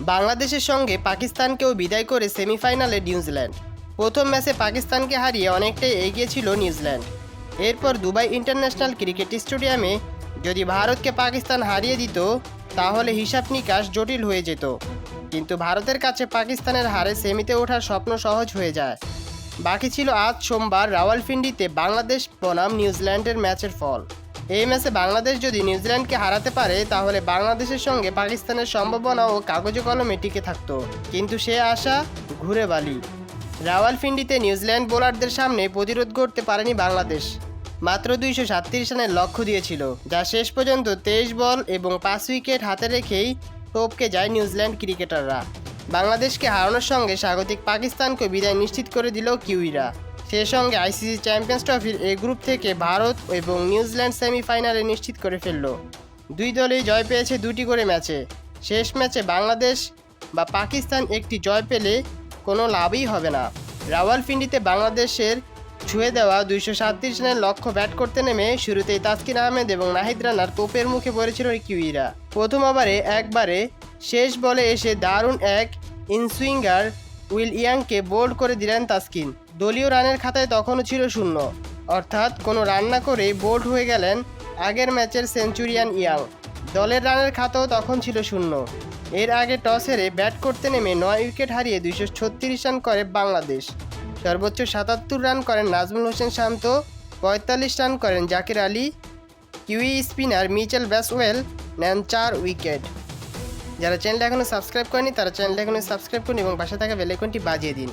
বাংলাদেশের সঙ্গে পাকিস্তানকেও বিদায় করে সেমিফাইনালে নিউজিল্যান্ড। প্রথম ম্যাচে পাকিস্তানকে হারিয়ে অনেকটাই এগিয়ে ছিল নিউজিল্যান্ড। এরপর দুবাই ইন্টারন্যাশনাল ক্রিকেট স্টেডিয়ামে যদি ভারতকে পাকিস্তান হারিয়ে দিত, তাহলে হিসাব নিকাশ জটিল হয়ে যেত। কিন্তু ভারতের কাছে পাকিস্তানের হারে সেমিতে ওঠার স্বপ্ন সহজ হয়ে যায়। বাকি ছিল আজ সোমবার রাওয়ালপিন্ডিতে বাংলাদেশ বনাম নিউজিল্যান্ডের ম্যাচের ফল। এই ম্যাচে বাংলাদেশ যদি নিউজিল্যান্ডকে হারাতে পারে, তাহলে বাংলাদেশের সঙ্গে পাকিস্তানের সম্ভাবনা ও কাগজে কলমে টিকে থাকত। কিন্তু সে আশা ঘুরে বালি। রাওয়ালপিন্ডিতে নিউজিল্যান্ড বোলারদের সামনে প্রতিরোধ করতে পারেনি বাংলাদেশ। মাত্র দুইশো সাতত্রিশ রানের লক্ষ্য দিয়েছিল, যা শেষ পর্যন্ত তেইশ বল এবং পাঁচ উইকেট হাতে রেখেই টপকে যায় নিউজিল্যান্ড ক্রিকেটাররা। বাংলাদেশকে হারানোর সঙ্গে স্বাগতিক পাকিস্তানকে বিদায় নিশ্চিত করে দিল কিউইরা। সে সঙ্গে আইসিসি চ্যাম্পিয়ন্স ট্রফির এ গ্রুপ থেকে ভারত এবং নিউজিল্যান্ড সেমিফাইনালে নিশ্চিত করে ফেলল। দুই দলই জয় পেয়েছে দুটি করে ম্যাচে। শেষ ম্যাচে বাংলাদেশ বা পাকিস্তান একটি জয় পেলে কোনো লাভই হবে না। রাওয়ালপিন্ডিতে বাংলাদেশের ছুঁয়ে দেওয়া দুইশো সাতত্রিশ রানের লক্ষ্য ব্যাট করতে নেমে শুরুতেই তাসকিন আহমেদ এবং নাহিদ রানার তোপের মুখে পড়েছিল কিউইরা প্রথম ওভারে একবারে শেষ বলে এসে দারুণ এক ইনসুইঙ্গার উইল ইয়াংকে বোল্ড করে দিলেন তাসকিন। দলীয় রানের খাতায় তখনও ছিল শূন্য। অর্থাৎ কোনো রান না করেই বোল্ড হয়ে গেলেন আগের ম্যাচের সেঞ্চুরিয়ান ইয়াং। দলের রানের খাতাও তখন ছিল শূন্য। এর আগে টস হেরে ব্যাট করতে নেমে নয় উইকেট হারিয়ে দুইশো ছত্রিশ রান করে বাংলাদেশ। সর্বোচ্চ সাতাত্তর রান করেন নাজমুল হোসেন শান্ত, পঁয়তাল্লিশ রান করেন Zakir Ali, Kiwi spinner Michael Bracewell নেন চার উইকেট। যারা চ্যানেলটা এখনও সাবস্ক্রাইব করেনি, তারা চ্যানেলটা এখনও সাবস্ক্রাইব করুন এবং পাশে থাকা বেলাইকনটি বাজিয়ে দিন।